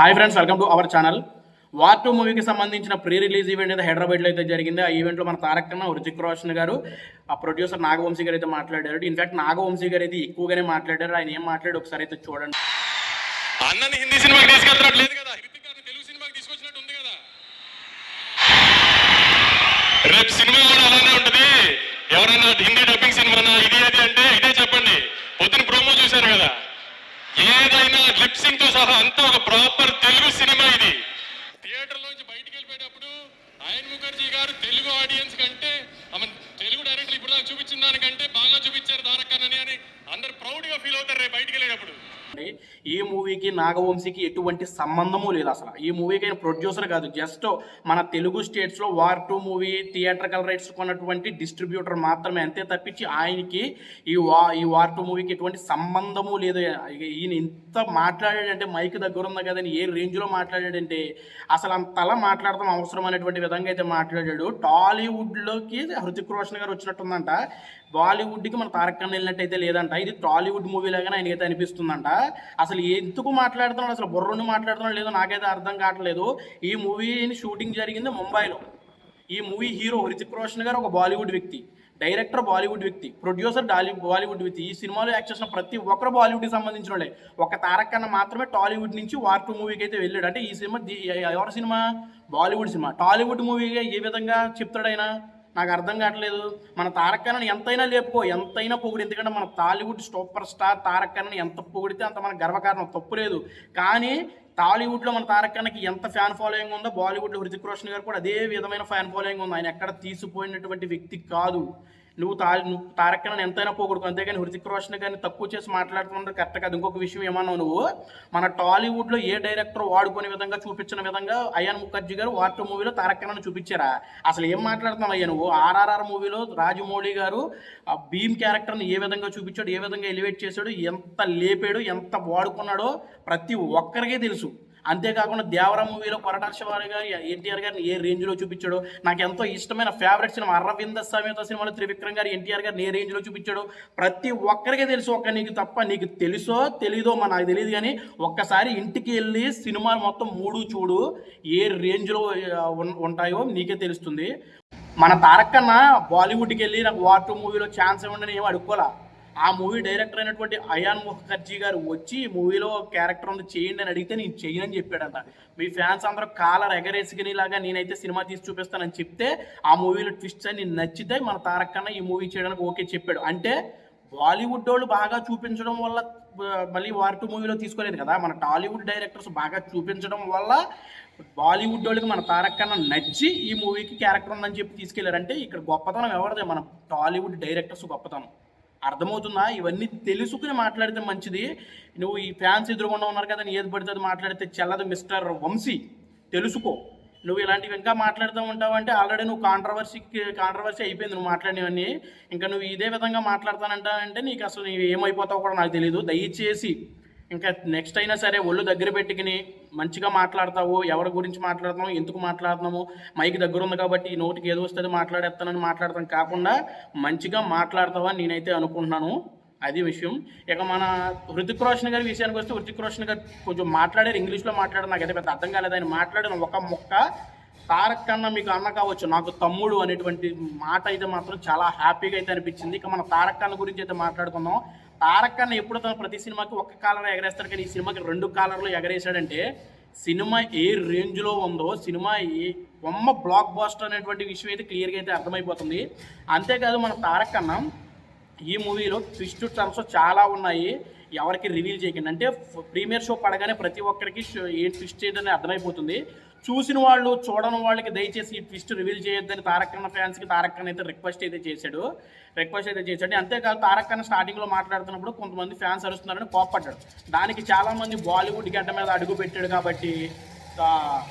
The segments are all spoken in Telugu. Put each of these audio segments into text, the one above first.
Hi friends welcome to our channel war two మూవీకి సంబంధించిన ప్రీ రిలీజ్ ఈవెంట్ అయితే హైదరాబాద్లో అయితే జరిగింది. ఆ ఈవెంట్లో మన తారక్ కన్నా హృతిక్ రోషన్ గారు ఆ ప్రొడ్యూసర్ నాగవంశీ గారు అయితే మాట్లాడారు. ఇన్ఫాక్ట్ నాగవంశీ గారు అయితే ఎక్కువగానే మాట్లాడారు. ఆయన ఏం మాట్లాడు ఒకసారి అయితే చూడండి. అన్నని హిందీ సినిమాకి తీసుకెళ్తున్నట్టు లేదు కదా గారిని తెలుగు సినిమాకి తీసుకొచ్చినట్టు ఉంది కదా. రేపు సినిమా కూడా అలానే ఉంటది ఎవరైనా హిందీ డబ్బింగ్ సినిమానా ఇది అది అంటే ఇదే చెప్పండి పొద్దున ప్రోమో చూశారు కదా లిప్ సింగ్తో సహా అంతా ఒక ప్రాపర్ తెలుగు సినిమా ఇది. థియేటర్ లోంచి బయటికి వెళ్ళిపోయేటప్పుడు ఆయన ముఖర్జీ గారు తెలుగు ఆడియన్స్ కంటే ఆమె తెలుగు డైరెక్టర్ ఇప్పుడు దాకా చూపించిన దానికంటే బాగా చూపించారు దానక్కనని అని అందరు ప్రౌడ్గా ఫీల్ అవుతారు రేపు బయటికి వెళ్ళేటప్పుడు. ఈ మూవీకి నాగవంశీకి ఎటువంటి సంబంధము లేదు అసలు. ఈ మూవీకి ఆయన ప్రొడ్యూసర్ కాదు. జస్ట్ మన తెలుగు స్టేట్స్లో war two movie theatrical rights కొన్నటువంటి distributor మాత్రమే. అంతే తప్పించి ఆయనకి ఈ వా ఈ వార్ టూ మూవీకి ఎటువంటి సంబంధము లేదు. ఈయన ఇంత మాట్లాడాడంటే మైక్ దగ్గర ఉంది కదని ఏ రేంజ్లో మాట్లాడాడంటే అసలు అంతలా మాట్లాడటం అవసరం అనేటువంటి విధంగా అయితే మాట్లాడాడు. టాలీవుడ్లోకి హృతిక్ రోషన్ గారు వచ్చినట్టుందంట. బాలీవుడ్కి మన తారక్ ఖాన్ వెళ్ళినట్టయితే లేదంట. ఇది టాలీవుడ్ మూవీ లాగానే ఆయనకైతే అనిపిస్తుందంట. అసలు ఎందుకు మాట్లాడుతున్నాడు? అసలు బుర్రుండి మాట్లాడుతున్నాడు లేదో నాకైతే అర్థం కావట్లేదు. ఈ మూవీని షూటింగ్ జరిగింది ముంబైలో. ఈ మూవీ హీరో హృతిక్ రోషన్ గారు ఒక బాలీవుడ్ వ్యక్తి డైరెక్టర్ బాలీవుడ్ వ్యక్తి ప్రొడ్యూసర్ డాలీ బాలీవుడ్ వ్యక్తి. ఈ సినిమాలో యాక్ట్ చేసిన ప్రతి ఒక్కరు బాలీవుడ్కి సంబంధించిన వాళ్ళే. ఒక తారక్ మాత్రమే టాలీవుడ్ నుంచి వార్ టూ మూవీకి అయితే వెళ్ళాడు. అంటే ఈ సినిమా ఎవరి సినిమా? Bollywood cinema. టాలీవుడ్ మూవీగా ఏ విధంగా చెప్తాడైనా నాకు అర్థం కావట్లేదు. మన తారక్ ఖాన్ ఎంతైనా లేపుకో ఎంతైనా పొగుడు. ఎందుకంటే మన Tollywood super star Tarak Khan ఎంత పొగిడితే అంత మన గర్వకారణం. తప్పు లేదు. కానీ టాలీవుడ్లో మన తారక్ ఖాన్కి ఎంత ఫ్యాన్ ఫాలోయింగ్ ఉందో బాలీవుడ్లో హృతిక్ రోషన్ గారు కూడా అదే విధమైన ఫ్యాన్ ఫాలోయింగ్ ఉంది. ఆయన ఎక్కడ తీసిపోయినటువంటి వ్యక్తి కాదు. నువ్వు తా నువ్వు తారక్ ఖాన్ ఎంతైనా పోకూడదు అంతేగాని హృతిక్ రోషన్ కానీ తక్కువ చేసి మాట్లాడుతున్నది కరెక్ట్ కాదు. ఇంకొక విషయం ఏమన్నావు నువ్వు? మన టాలీవుడ్లో ఏ డైరెక్టర్ వాడుకునే విధంగా చూపించిన విధంగా అయాన్ ముఖర్జీ గారు వార్ మూవీలో తారక్ ఖాన్ చూపించారా? అసలు ఏం మాట్లాడుతున్నావు అయ్యా నువ్వు? ఆర్ఆర్ఆర్ మూవీలో రాజమౌళి గారు ఆ భీమ్ క్యారెక్టర్ని ఏ విధంగా చూపించాడు ఏ విధంగా ఎలివేట్ చేశాడు ఎంత లేపాడు ఎంత వాడుకున్నాడో ప్రతి ఒక్కరికే తెలుసు. అంతేకాకుండా దేవర మూవీలో కొరటాక్షవారి గారు ఎన్టీఆర్ గారిని ఏ రేంజ్లో చూపించాడో నాకు ఎంతో ఇష్టమైన ఫేవరెట్ సినిమా అరవింద సమేత సినిమాలో త్రివిక్రమ్ గారు ఎన్టీఆర్ గారిని ఏ రేంజ్లో చూపించాడో ప్రతి ఒక్కరికి తెలుసు. ఒక్క నీకు తప్ప నీకు తెలుసో తెలీదో మా నాకు తెలియదు కానీ ఒక్కసారి ఇంటికి వెళ్ళి సినిమాలు మొత్తం మూడు చూడు ఏ రేంజ్లో ఉంటాయో నీకే తెలుస్తుంది. మన తారక్కన్న బాలీవుడ్కి వెళ్ళి నాకు వాటర్ మూవీలో ఛాన్స్ ఇవ్వండి అని ఏం ఆ మూవీ డైరెక్టర్ అయినటువంటి అయాన్ ముఖర్జీ గారు వచ్చి ఈ మూవీలో క్యారెక్టర్ ఉంది చేయండి అని అడిగితే నేను చేయనని చెప్పాడంట. మీ ఫ్యాన్స్ అందరూ కాలర్ ఎగరేసుకునేలాగా నేనైతే సినిమా తీసి చూపిస్తానని చెప్తే ఆ మూవీలో ట్విస్ట్ అని నచ్చితే మన తారక్ కన్నా ఈ మూవీ చేయడానికి ఓకే చెప్పాడు. అంటే బాలీవుడ్ వాళ్ళు బాగా చూపించడం వల్ల మళ్ళీ వార్ టూ మూవీలో తీసుకోలేదు కదా. మన టాలీవుడ్ డైరెక్టర్స్ బాగా చూపించడం వల్ల బాలీవుడ్ వాళ్ళకి మన తారక్ కన్నా నచ్చి ఈ మూవీకి క్యారెక్టర్ ఉందని చెప్పి తీసుకెళ్ళారంటే ఇక్కడ గొప్పతనం ఎవరిదే? మన టాలీవుడ్ డైరెక్టర్స్ గొప్పతనం. అర్థమవుతుందా? ఇవన్నీ తెలుసుకుని మాట్లాడితే మంచిది. నువ్వు ఈ ఫ్యాన్స్ ఎదురుగుండా ఉన్నారు కదా ఏది పడితే అది మాట్లాడితే చెల్లదు మిస్టర్ వంశీ. తెలుసుకో. నువ్వు ఇలాంటివి ఇంకా మాట్లాడుతూ ఉంటావు అంటే ఆల్రెడీ నువ్వు కాంట్రవర్సీకి కాంట్రవర్సీ అయిపోయింది నువ్వు మాట్లాడినవన్నీ. ఇంకా నువ్వు ఇదే విధంగా మాట్లాడతానంటావంటే నీకు అసలు నీవు ఏమైపోతావు కూడా నాకు తెలియదు దయచేసి ఇంకా నెక్స్ట్ అయినా సరే ఒళ్ళు దగ్గర పెట్టుకుని మంచిగా మాట్లాడతావు ఎవరి గురించి మాట్లాడుతున్నావు ఎందుకు మాట్లాడుతున్నాము మైక్ దగ్గర ఉంది కాబట్టి ఈ నోటికి ఏదో వస్తుంది మాట్లాడేస్తానని మాట్లాడతాం. కాకుండా మంచిగా మాట్లాడతావని నేనైతే అనుకుంటున్నాను. అది విషయం. ఇక మన హృతిక్ రోషన్ గారి విషయానికి వస్తే హృతిక్ రోషన్ గారు కొంచెం మాట్లాడారు ఇంగ్లీష్లో మాట్లాడారు నాకైతే పెద్ద అర్థం కాలేదు. ఆయన మాట్లాడిన ఒక మొక్క తారక్ కన్నా మీకు అన్న కావచ్చు నాకు తమ్ముడు అనేటువంటి మాట అయితే మాత్రం చాలా హ్యాపీగా అయితే అనిపించింది. ఇక మన తారక్ కన్న గురించి అయితే మాట్లాడుకుందాం. తారక్ అన్న ఎప్పుడు తన ప్రతి సినిమాకి ఒక్క కాలర్ ఎగరేస్తాడు కానీ ఈ సినిమాకి రెండు కాలర్లు ఎగరేశాడంటే సినిమా ఏ రేంజ్లో ఉందో సినిమా ఏ బొమ్మ బ్లాక్ బాస్టర్ అనేటువంటి విషయం అయితే క్లియర్గా అయితే అర్థమైపోతుంది. అంతేకాదు మన తారక్ అన్న ఈ మూవీలో ట్విస్ట్ టర్మ్స్ చాలా ఉన్నాయి. ఎవరికి రివీల్ చేయకండి. అంటే ప్రీమియర్ షో పడగానే ప్రతి ఒక్కరికి షో- ఏ ట్విస్ట్ ఏంటని అర్థమైపోతుంది. చూసిన వాళ్ళు చూడని వాళ్ళకి దయచేసి ఈ ట్విస్ట్ రివీల్ చేయొద్దని తారక్ ఖాన్ ఫ్యాన్స్కి తారక్ అయితే రిక్వెస్ట్ అయితే చేశాడు. రిక్వెస్ట్ అయితే చేశాడు. అంతేకాదు తారక్ ఖాన్ స్టార్టింగ్లో మాట్లాడుతున్నప్పుడు కొంతమంది ఫ్యాన్స్ అరుస్తున్నారని కోప్పడ్డాడు. దానికి చాలామంది బాలీవుడ్ గడ్డ మీద అడుగు పెట్టాడు కాబట్టి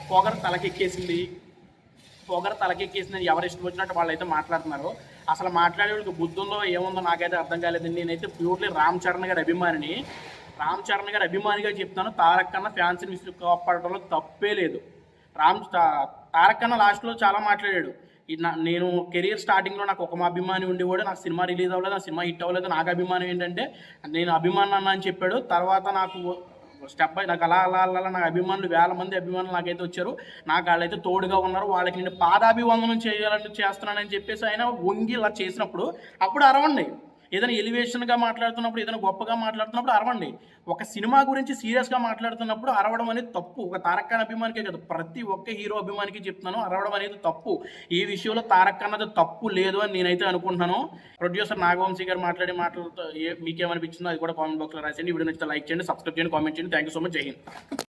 పొగర తలకెక్కేసింది. పొగర తలకెక్కేసిందని ఎవరు ఇష్టం వచ్చినట్టు వాళ్ళు అయితే మాట్లాడుతున్నారు. అసలు మాట్లాడేవాడికి బుద్ధుందో ఏముందో నాకైతే అర్థం కాలేదండి నేనైతే ప్యూర్లీ రామ్ చరణ్ గారి అభిమానిని రామ్ చరణ్ గారి అభిమానిగా చెప్తాను. తారక్ కన్నా ఫ్యాన్స్ని విసుగు తప్పే లేదు. రామ్ తారక్ అన్న లాస్ట్లో చాలా మాట్లాడాడు. నేను కెరీర్ స్టార్టింగ్లో నాకు ఒక అభిమాని ఉండేవాడు నాకు సినిమా రిలీజ్ అవ్వలేదు నా సినిమా హిట్ అవ్వలేదు. నాకు అభిమానం ఏంటంటే నేను అభిమానం అని చెప్పాడు. తర్వాత నాకు స్టెప్ బై నాకు అలా అలా అలా నాకు అభిమానులు వేల మంది అభిమానులు నాకైతే వచ్చారు. నాకు వాళ్ళైతే తోడుగా ఉన్నారు. వాళ్ళకి నేను పాదాభివందనం చేయాలంటే చేస్తున్నానని చెప్పేసి ఆయన వంగి ఇలా చేసినప్పుడు అప్పుడు అరవండి. ఏదైనా ఎలివేషన్గా మాట్లాడుతున్నప్పుడు ఏదైనా గొప్పగా మాట్లాడుతున్నప్పుడు అరవండి. ఒక సినిమా గురించి సీరియస్గా మాట్లాడుతున్నప్పుడు అరవడం అనేది తప్పు. ఒక తారక్ ఖాన్ అభిమానికే కదా ప్రతి ఒక్క హీరో అభిమానికి చెప్తున్నాను అరవడం అనేది తప్పు. ఈ విషయంలో తారక్ అది తప్పు లేదు అని నేనైతే అనుకుంటున్నాను. ప్రొడ్యూసర్ నాగవంశీ గారు మాట్లాడే మాటలతో ఏ- మీకేమనిపించిందో అది కూడా కామెంట్ బాక్స్లో రాసేయండి. వీడియో నచ్చితే లైక్ చేయండి సబ్స్క్రైబ్ చేయండి కామెంట్ చేయండి. థ్యాంక్ యూ సో మచ్ జై హింద్.